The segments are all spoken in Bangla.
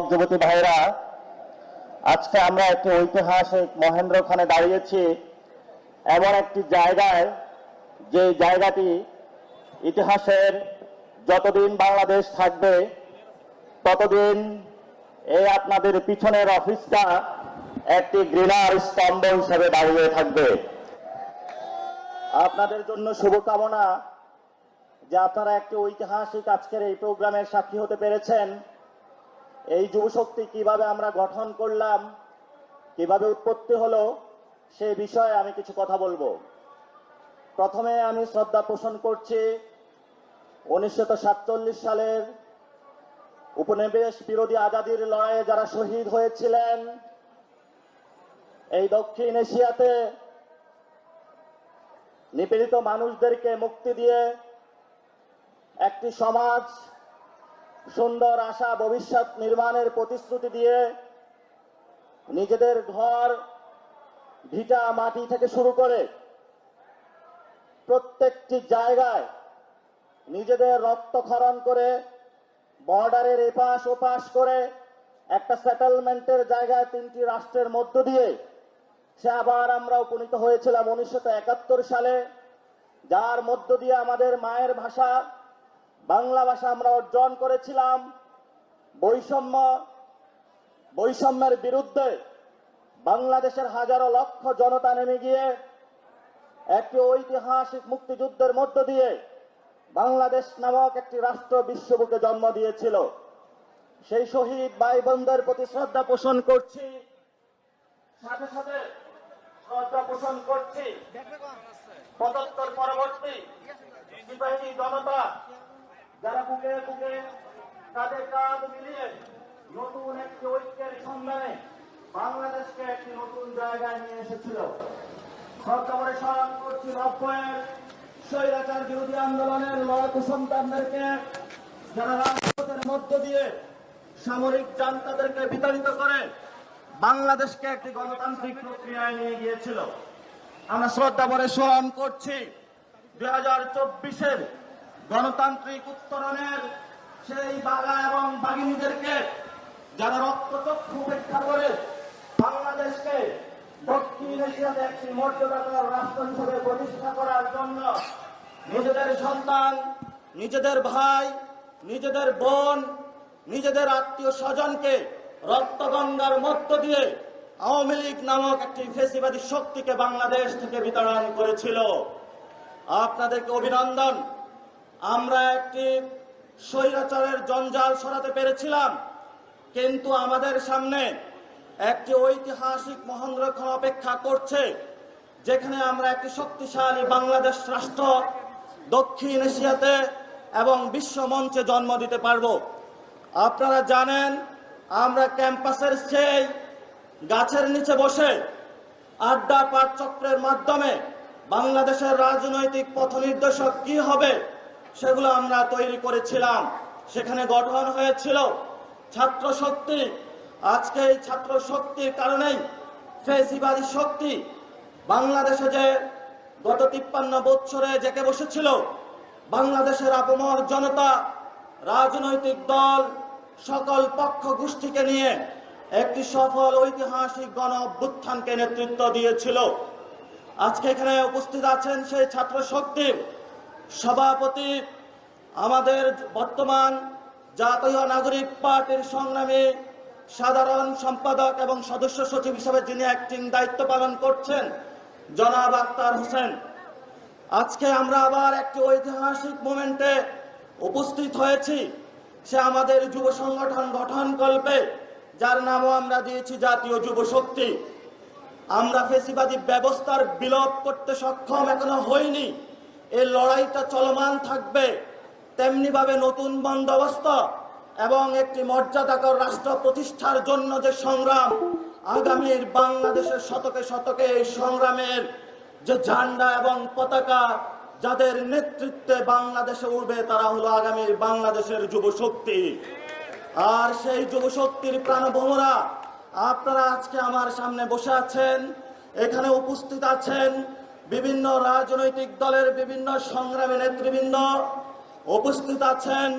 যুবক যুবতী ভাইরা আজকে আমরা একটি ঐতিহাসিক মহেন্দ্রক্ষণে দাঁড়িয়েছি। এমন একটি জায়গায়, যে জায়গাটি ইতিহাসের যতদিন বাংলাদেশ থাকবে, ততদিন এই আপনাদের পিছনের অফিসটা একটি গ্রিনার স্তম্ভ হিসেবে দাঁড়িয়ে থাকবে। আপনাদের জন্য শুভকামনা যে আপনারা একটি ঐতিহাসিক আজকের এই প্রোগ্রামের সাক্ষী হতে পেরেছেন। এই যুবশক্তি কীভাবে আমরা গঠন করলাম, কীভাবে উৎপত্তি হলো, সে বিষয়ে আমি কিছু কথা বলব। প্রথমে আমি শ্রদ্ধা পোষণ করছি উনিশশো সাতচল্লিশ সালের উপনিবেশ বিরোধী আজাদির লড়াইয়ে যারা শহীদ হয়েছিলেন। এই দক্ষিণ এশিয়াতে নিপীড়িত মানুষদেরকে মুক্তি দিয়ে একটি সমাজ সুন্দর আশা ভবিষ্যৎ নির্মাণের প্রতিশ্রুতি দিয়ে নিজেদের ঘর, ভিটা, মাটি থেকে শুরু করে প্রত্যেকটি জায়গায় নিজেদের রক্তক্ষরণ করে বর্ডারের এপাশ ওপাশ করে একটা সেটেলমেন্টের জায়গায় তিনটি রাষ্ট্রের মধ্য দিয়ে সে আবার আমরা উপনীত হয়েছিলাম উনিশশো একাত্তর সালে, যার মধ্য দিয়ে আমাদের মায়ের ভাষা বাংলা ভাষা আমরা অর্জন করেছিলাম বৈষম্য, বৈষম্যের বিরুদ্ধে। বাংলাদেশের হাজারো লক্ষ জনতা নেমে গিয়ে একটি ঐতিহাসিক মুক্তিযুদ্ধের মধ্য দিয়ে বাংলাদেশ নামক একটি রাষ্ট্র বিশ্ববুকে জন্ম দিয়েছিল। সেই শহীদ ভাই বোনদের প্রতি শ্রদ্ধা পোষণ করছি। সাথে সাথে শ্রদ্ধা পোষণ করছি। পরবর্তী সিপাহী জনতা যারা বুকে বুকে তাদের কাঁধ মিলিয়ে নতুন একটি ঐক্যের সন্ধানে বাংলাদেশকে একটি নতুন জায়গায় নিয়ে এসেছিল। সরকারে স্মরণ করছি নব্বইয়ের স্বৈরাচার বিরোধী আন্দোলনের লড়াকু সন্তানদেরকে, যারা রাজপথের মধ্য দিয়ে সামরিক জান্তাদেরকে বিতাড়িত করে বাংলাদেশকে একটি গণতান্ত্রিক প্রক্রিয়ায় নিয়ে গিয়েছিল। আমরা শ্রদ্ধা ভরে স্মরণ করছি, দুই হাজার চব্বিশের গণতান্ত্রিক উত্তরণের সেই বাগা এবং বাগিনীদেরকে যারা রক্তচক্ষু উপেক্ষা করে বাংলাদেশকে দক্ষিণ এশিয়াতে একটি মর্যাদাকর রাষ্ট্র হিসেবে প্রতিষ্ঠা করার জন্য নিজেদের সন্তান, নিজেদের ভাই, নিজেদের বোন, নিজেদের আত্মীয় স্বজনকে রক্তগঙ্গার মধ্য দিয়ে আওয়ামী লীগ নামক একটি ফেসিবাদী শক্তিকে বাংলাদেশ থেকে বিতরণ করেছিল। আপনাদেরকে অভিনন্দন। আমরা একটি স্বৈরাচারের জঞ্জাল সরাতে পেরেছিলাম, কিন্তু আমাদের সামনে একটি ঐতিহাসিক মহেন্দ্রক্ষণ অপেক্ষা করছে, যেখানে আমরা একটি শক্তিশালী বাংলাদেশ রাষ্ট্র দক্ষিণ এশিয়াতে এবং বিশ্ব মঞ্চে জন্ম দিতে পারব। আপনারা জানেন, আমরা ক্যাম্পাসের সেই গাছের নিচে বসে আড্ডা পাঠ চক্রের মাধ্যমে বাংলাদেশের রাজনৈতিক পথ নির্দেশক কি হবে সেগুলো আমরা তৈরি করেছিলাম। সেখানে গঠন হয়েছিল ছাত্র শক্তি। আজকে এই ছাত্র শক্তির কারণেই ফেসিবাদী শক্তি বাংলাদেশে যে গত তিপ্পান্ন বৎসরে জেকে বসেছিল, বাংলাদেশের আপমর জনতা, রাজনৈতিক দল, সকল পক্ষ গোষ্ঠীকে নিয়ে একটি সফল ঐতিহাসিক গণ অভ্যুত্থানকে নেতৃত্ব দিয়েছিল। আজকে এখানে উপস্থিত আছেন সেই ছাত্র শক্তির সভাপতি আমাদের বর্তমান জাতীয় নাগরিক পার্টির সংগ্রামী সাধারণ সম্পাদক এবং সদস্য সচিব হিসেবে যিনি অ্যাক্টিং দায়িত্ব পালন করছেন, জনাব আক্তার হোসেন। আজকে আমরা আবার একটি ঐতিহাসিক মোমেন্টে উপস্থিত হয়েছি। সে আমাদের যুব সংগঠন গঠন কল্পে, যার নামও আমরা দিয়েছি জাতীয় যুব শক্তি। আমরা ফেসিবাদী ব্যবস্থার বিলোপ করতে সক্ষম এখনও হইনি। এই লড়াইটা চলমান থাকবে তেমনিভাবে নতুন বন্দোবস্ত এবং একটি মর্যাদাকর রাষ্ট্র প্রতিষ্ঠার জন্য যে সংগ্রাম, আগামীর বাংলাদেশের শতকে শতকে এই সংগ্রামের যে ঝান্ডা এবং পতাকা যাদের নেতৃত্বে বাংলাদেশে উঠবে তারা হলো আগামীর বাংলাদেশের যুব শক্তি আর সেই যুব শক্তির প্রাণভোমরা আপনারা আজকে আমার সামনে বসে আছেন, এখানে উপস্থিত আছেন বিভিন্ন রাজনৈতিক দলের বিভিন্ন সংগ্রামী নেতৃবৃন্দ উপস্থিত আছেন।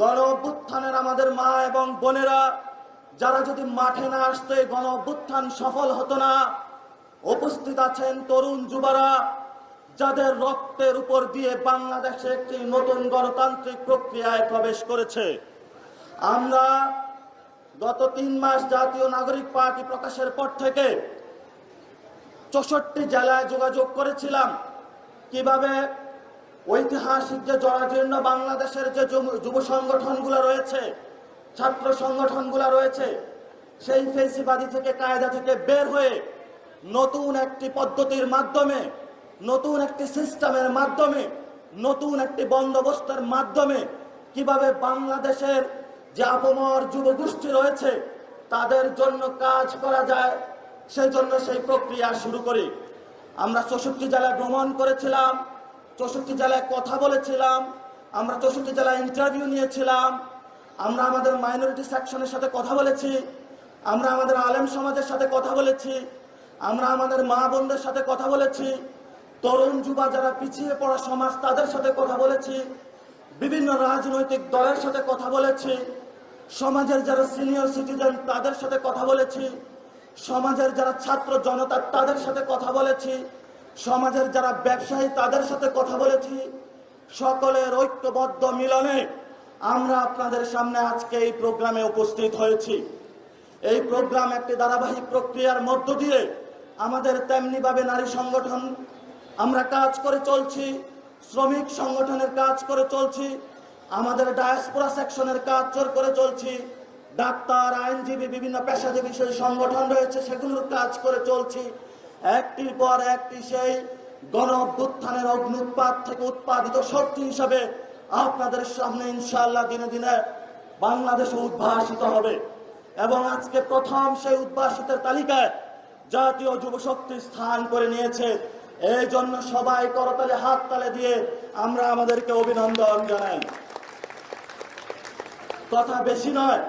গণ অভ্যুত্থানের আমাদের মা এবং বোনেরা, যারা যদি মাঠে না আসতে গণ অভ্যুত্থান সফল হতো না, উপস্থিত আছেন তরুণ যুবরা, যাদের রক্তের উপর দিয়ে বাংলাদেশে একটি নতুন গণতান্ত্রিক প্রক্রিয়ায় প্রবেশ করেছে। আমরা গত তিন মাস জাতীয় নাগরিক পার্টি প্রকাশের পর থেকে চৌষট্টি জেলায় যোগাযোগ করেছিলাম। কীভাবে ঐতিহাসিক যে জরাজীর্ণ বাংলাদেশের যে যুব- সংগঠনগুলো রয়েছে, ছাত্র সংগঠনগুলো রয়েছে, সেই ফেসিবাদী থেকে, কায়দা থেকে বের হয়ে নতুন একটি পদ্ধতির মাধ্যমে, নতুন একটি সিস্টেমের মাধ্যমে, নতুন একটি বন্দোবস্তের মাধ্যমে কীভাবে বাংলাদেশের যে আপমর যুব গোষ্ঠী রয়েছে, তাদের জন্য কাজ করা যায়। সেই জন্য সেই প্রক্রিয়া শুরু করি। আমরা চৌষট্টি জেলায় ভ্রমণ করেছিলাম, চৌষট্টি জেলায় কথা বলেছিলাম, আমরা চৌষট্টি জেলায় ইন্টারভিউ নিয়েছিলাম, আমরা আমাদের মাইনরিটি সেকশনের সাথে কথা বলেছি, আমরা আমাদের আলেম সমাজের সাথে কথা বলেছি, আমরা আমাদের মা বোনদের সাথে কথা বলেছি, তরুণ যুবা যারা পিছিয়ে পড়া সমাজ তাদের সাথে কথা বলেছি, বিভিন্ন রাজনৈতিক দলের সাথে কথা বলেছি, সমাজের যারা সিনিয়র সিটিজেন তাদের সাথে কথা বলেছি সমাজের যারা ছাত্র জনতা তাদের সাথে কথা বলেছি। সমাজের যারা ব্যবসায়ী তাদের সাথে কথা বলেছি। সকলের ঐক্যবদ্ধ মিলনে আমরা আপনাদের সামনে আজকে এই প্রোগ্রামে উপস্থিত হয়েছি। এই প্রোগ্রাম একটি ধারাবাহিক প্রক্রিয়ার মধ্য দিয়ে আমাদের তেমনিভাবে নারী সংগঠন, আমরা কাজ করে চলছি, শ্রমিক সংগঠনের কাজ করে চলছি, আমাদের ডায়াসপোরা সেকশনের কাজ করে চলছি। ডাক্তার, আইনজীবী, বিভিন্ন পেশাজীবী সেই সংগঠন রয়েছে, সেগুলোর কাজ করে চলছি। একটির পর একটি সেই গণ অভ্যুত্থানের অগ্নুৎপাত থেকে উৎপাদিত শক্তি হিসাবে আপনাদের সামনে ইনশাআল্লাহ দিনে দিনে বাংলাদেশে উদ্ভাসিত হবে। এবং আজকে প্রথম সেই উদ্ভাসিতের তালিকায় জাতীয় যুব শক্তি স্থান করে নিয়েছে। এই জন্য সবাই করতালে হাত তালে দিয়ে আমরা আমাদেরকে অভিনন্দন জানাই। কথা বেশি নয়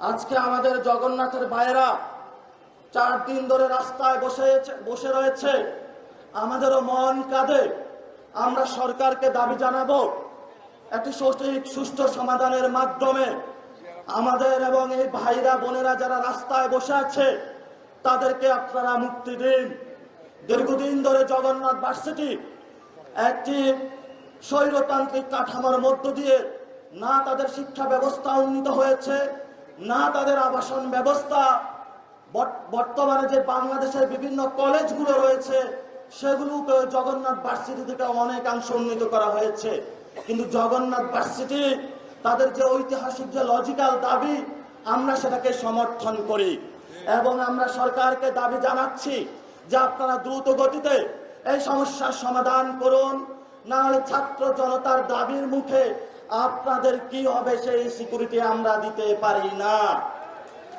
আজকে আমাদের জগন্নাথের ভাইয়েরা চার দিন ধরে রাস্তায় বসে বসে রয়েছে। আমাদেরও মন কাঁদে। আমরা সরকারকে দাবি জানাব একটি সঠিক, সুষ্ঠু সমাধানের মাধ্যমে। আমাদের এবং এই ভাইরা, বোনেরা যারা রাস্তায় বসে আছে, তাদেরকে আপনারা মুক্তি দিন। দীর্ঘদিন ধরে জগন্নাথ ভার্সিটি একটি স্বৈরতান্ত্রিক কাঠামোর মধ্য দিয়ে না তাদের শিক্ষা ব্যবস্থা উন্নীত হয়েছে না তাদের আবাসন ব্যবস্থা বর্ত- বর্তমানে যে বাংলাদেশের বিভিন্ন কলেজগুলো রয়েছে, সেগুলোকে জগন্নাথ ভার্সিটি থেকে অনেকাংশ উন্নীত করা হয়েছে। কিন্তু জগন্নাথ ভার্সিটি, তাদের যে ঐতিহাসিক যে লজিক্যাল দাবি, আমরা সেটাকে সমর্থন করি। এবং আমরা সরকারকে দাবি জানাচ্ছি যে আপনারা দ্রুত গতিতে এই সমস্যার সমাধান করুন না হলে ছাত্র জনতার দাবির মুখে আপনাদের কি হবে সেই সিকিউরিটি আমরা দিতে পারি না?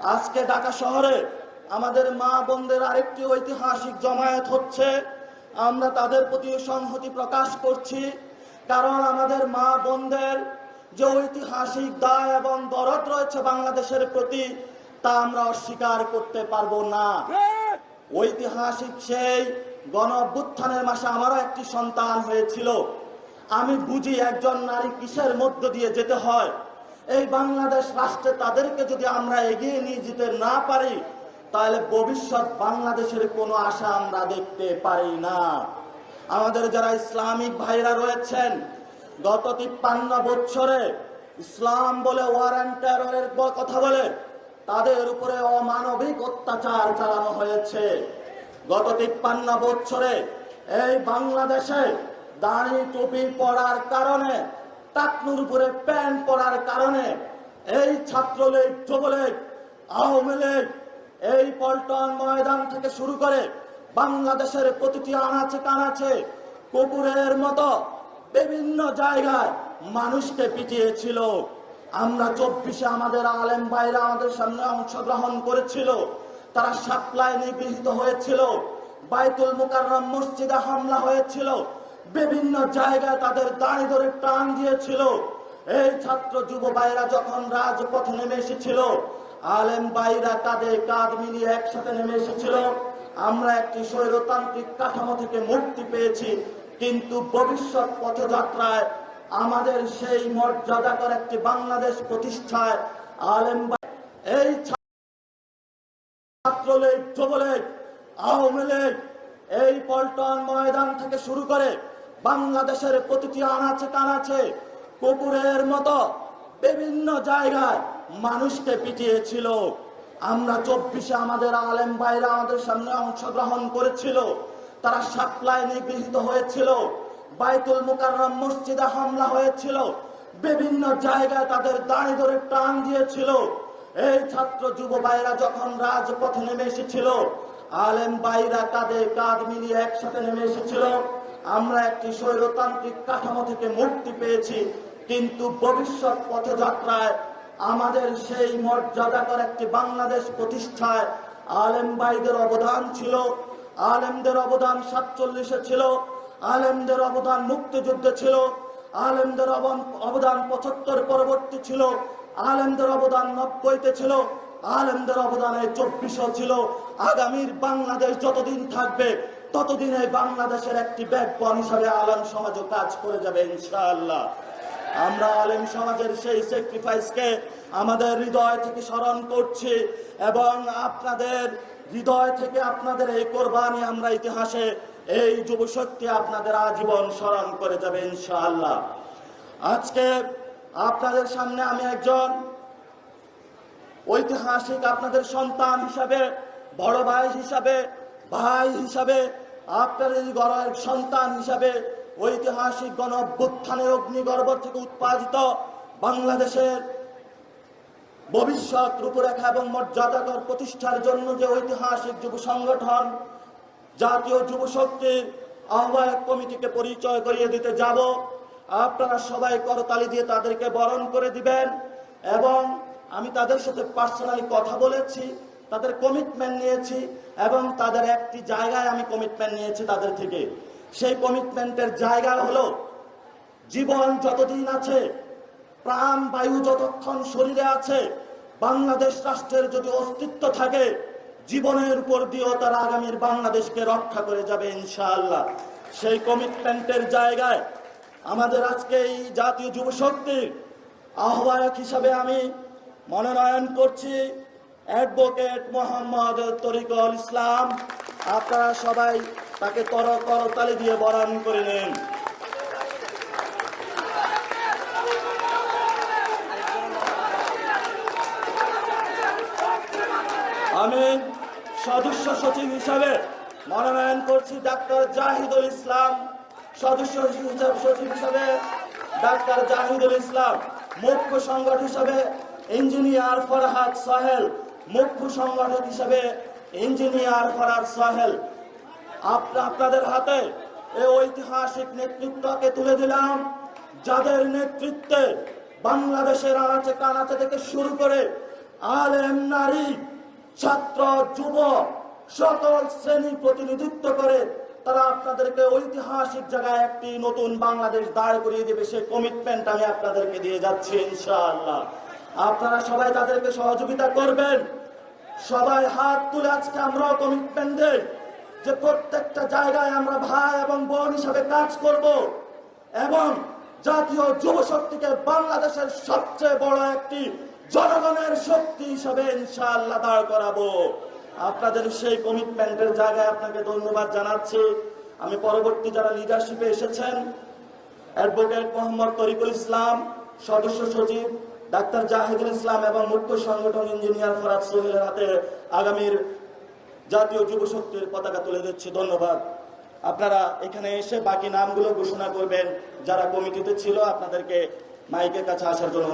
আজকে ঢাকা শহরে আমাদের মা বোনদের আরেকটি ঐতিহাসিক জমায়েত হচ্ছে। আমরা তাদের প্রতি সংহতি প্রকাশ করছি। কারণ আমাদের মা বোনদের যে ঐতিহাসিক দায় এবং দরদ রয়েছে বাংলাদেশের প্রতি, তা আমরা অস্বীকার করতে পারব না। ঐতিহাসিক সেই গণ মাসে আমারও একটি সন্তান হয়েছিল। আমি বুঝি একজন নারী কিসের মধ্য দিয়ে যেতে হয়? এই বাংলাদেশ রাষ্ট্রে তাদেরকে যদি আমরা এগিয়ে নিয়ে যেতে না পারি, তাহলে ভবিষ্যৎ বাংলাদেশের কোনো আশা আমরা দেখতে পারি না। আমাদের যারা ইসলামিক ভাইরা রয়েছেন, গত তিপ্পান্ন বছরে ইসলাম বলে ওয়ারেন্ট টেররের কথা বলে, তাদের উপরে অমানবিক অত্যাচার চালানো হয়েছে। গত তিপ্পান্ন বছরে এই বাংলাদেশে দাড়ি টুপি পড়ার কারণে, টাকনুর উপরে প্যান্ট পরার কারণে, এই ছাত্রলীগ, যুবলীগ, আওয়ামী লীগ এই পল্টন ময়দান থেকে শুরু করে বাংলাদেশের প্রতিটি আনাচে কানাচে, কুকুরের মতো বিভিন্ন জায়গায় মানুষকে পিটিয়েছিল। আমরা চব্বিশে আমাদের আলেম ভাইরা আমাদের সামনে অংশগ্রহণ করেছিল। তারা সাপ্লাই নিগৃহীত হয়েছিল। বাইতুল মুকাররম মসজিদে হামলা হয়েছিল। বিভিন্ন জায়গায় তাদের দাঁড়ি ধরে টান দিয়েছিল। এই ছাত্র যুব ভাইরা যখন রাজপথে নেমে এসেছিল, আলেম ভাইরা কাঁধে কাঁধ মিলিয়ে একসাথে নেমে এসেছিল। আমরা একটি স্বৈরতান্ত্রিক কাঠামো থেকে মুক্তি পেয়েছি, কিন্তু ভবিষ্যৎ পথযাত্রায় আমাদের সেই মর্যাদাকর একটি বাংলাদেশ প্রতিষ্ঠায় আলেম এই ছাত্রলীগ, যুবলীগ, আওয়ামী লীগ এই পল্টন ময়দান থেকে শুরু করে বাংলাদেশের প্রতিটি আনাচে কানাচে, কুকুরের মতো বিভিন্ন জায়গায় মানুষকে পিটিয়েছিল। আমরা চব্বিশে আমাদের আলেম ভাইরা আমাদের সামনে অংশগ্রহণ করেছিল। তারা সাপ্লাই নিগৃহীত হয়েছিল। বাইতুল মুকাররম মসজিদে হামলা হয়েছিল। বিভিন্ন জায়গায় তাদের দাঁড়ি ধরে টান দিয়েছিল। এই ছাত্র যুব ভাইরা যখন রাজপথে নেমে এসেছিল, আলেম ভাইরা কাঁধে কাঁধ মিলিয়ে একসাথে নেমে এসেছিল। আমরা একটি স্বৈরতান্ত্রিক কাঠামো থেকে মুক্তি পেয়েছি, কিন্তু ভবিষ্যৎ পথযাত্রায় আমাদের সেই মর্যাদাকর একটি বাংলাদেশ প্রতিষ্ঠায় আলেম ভাইদের অবদান ছিল, আলেমদের অবদান সাতচল্লিশে ছিল, আলেমদের অবদান মুক্তিযুদ্ধে ছিল, আলেমদের অবদান পঁচাত্তর পরবর্তী ছিল, আলেমদের অবদান নব্বইতে ছিল, আলেমদের অবদানে চব্বিশও ছিল। আগামীর বাংলাদেশ যতদিন থাকবে ততদিন বাংলাদেশের একটি ব্যাকবন হিসাবে আলেম সমাজও কাজ করে যাবে, ইনশাআল্লাহ। আমরা আলেম সমাজের সেই স্যাক্রিফাইসকে আমাদের হৃদয় থেকে স্মরণ করছি এবং আপনাদের হৃদয় থেকে আপনাদের এই কোরবানি আমরা ইতিহাসে এই যুবশক্তি আপনাদের আজীবন স্মরণ করে যাবে, ইনশাআল্লাহ। আজকে আপনাদের সামনে আমি একজন ঐতিহাসিক আপনাদের সন্তান হিসাবে, বড় ভাই হিসাবে ভাই হিসাবে আপনার এই গড়ের সন্তান হিসাবে ঐতিহাসিক গণ অভ্যুত্থানের অগ্নিগর্ভ থেকে উৎপাদিত বাংলাদেশের ভবিষ্যৎ রূপরেখা এবং মর্যাদাকর প্রতিষ্ঠার জন্য যে ঐতিহাসিক যুব সংগঠন, জাতীয় যুব শক্তির আহ্বায়ক কমিটিকে পরিচয় করিয়ে দিতে যাব। আপনারা সবাই করতালি দিয়ে তাদেরকে বরণ করে দিবেন এবং আমি তাদের সাথে পার্সোনালি কথা বলেছি। তাদের কমিটমেন্ট নিয়েছি এবং তাদের একটি জায়গায় আমি কমিটমেন্ট নিয়েছি তাদের থেকে। সেই কমিটমেন্টের জায়গা হলো, জীবন যতদিন আছে, প্রাণ, বায়ু যতক্ষণ শরীরে আছে, বাংলাদেশ রাষ্ট্রের যদি অস্তিত্ব থাকে, জীবনের উপর দিয়েও তারা আগামীর বাংলাদেশকে রক্ষা করে যাবে ইনশাআল্লাহ। সেই কমিটমেন্টের জায়গায় আমাদের আজকে এই জাতীয় যুব শক্তির আহ্বায়ক হিসাবে আমি মনোনয়ন করছি। অ্যাডভোকেট মোহাম্মদ তরিকুল ইসলাম, আপনারা সবাই তাকে তর করতালি দিয়ে বরণ করে নিন। আমি সদস্য সচিব হিসাবে মনোনয়ন করছি ডাক্তার জাহিদুল ইসলাম। সদস্য হিসাবে সচিব হিসাবে ডাক্তার জাহিদুল ইসলাম। মুখ্য সংগঠক হিসাবে ইঞ্জিনিয়ার ফরহাদ সাহেল। মুখ্য সংগঠক হিসাবে ইঞ্জিনিয়ার ফরহাদ সাহেল। আপনা- আপনাদের হাতে এই ঐতিহাসিক নেতৃত্বকে তুলে দিলাম, যাদের নেতৃত্বে বাংলাদেশের আনাচে কানাচে থেকে শুরু করে আলেম, নারী, ছাত্র, যুব, সকল শ্রেণি প্রতিনিধিত্ব করে তারা আপনাদেরকে ঐতিহাসিক জায়গায় একটি নতুন বাংলাদেশ দাঁড় করিয়ে দেবে সেই কমিটমেন্ট আমি আপনাদেরকে দিয়ে যাচ্ছি, ইনশাআল্লাহ। আপনারা সবাই তাদেরকে সহযোগিতা করবেন। সবাই হাত তুলে আজকে আমরাও কমিটমেন্ট দেই যে প্রত্যেকটা জায়গায় আমরা ভাই এবং বোন হিসাবে কাজ করব এবং জাতীয় যুব শক্তিকে বাংলাদেশের সবচেয়ে বড় একটি জনগণের শক্তি হিসাবে ইনশাআল্লাহ দাঁড় করাবো। আপনাদের সেই কমিটমেন্টের জায়গায় আপনাকে ধন্যবাদ জানাচ্ছি। আমি পরবর্তী যারা লিডারশিপে এসেছেন অ্যাডভোকেট মোহাম্মদ তরিকুল ইসলাম, সদস্য সচিব ডাক্তার জাহিদুল ইসলাম এবং মুখ্য সংগঠন ইঞ্জিনিয়ার ফরাজ সোহেলের হাতে আগামীর জাতীয় যুব শক্তির পতাকা তুলে দিচ্ছি। ধন্যবাদ। আপনারা এখানে এসে বাকি নামগুলো ঘোষণা করবেন। যারা কমিটিতে ছিল, আপনাদেরকে মাইকের কাছে আসার জন্য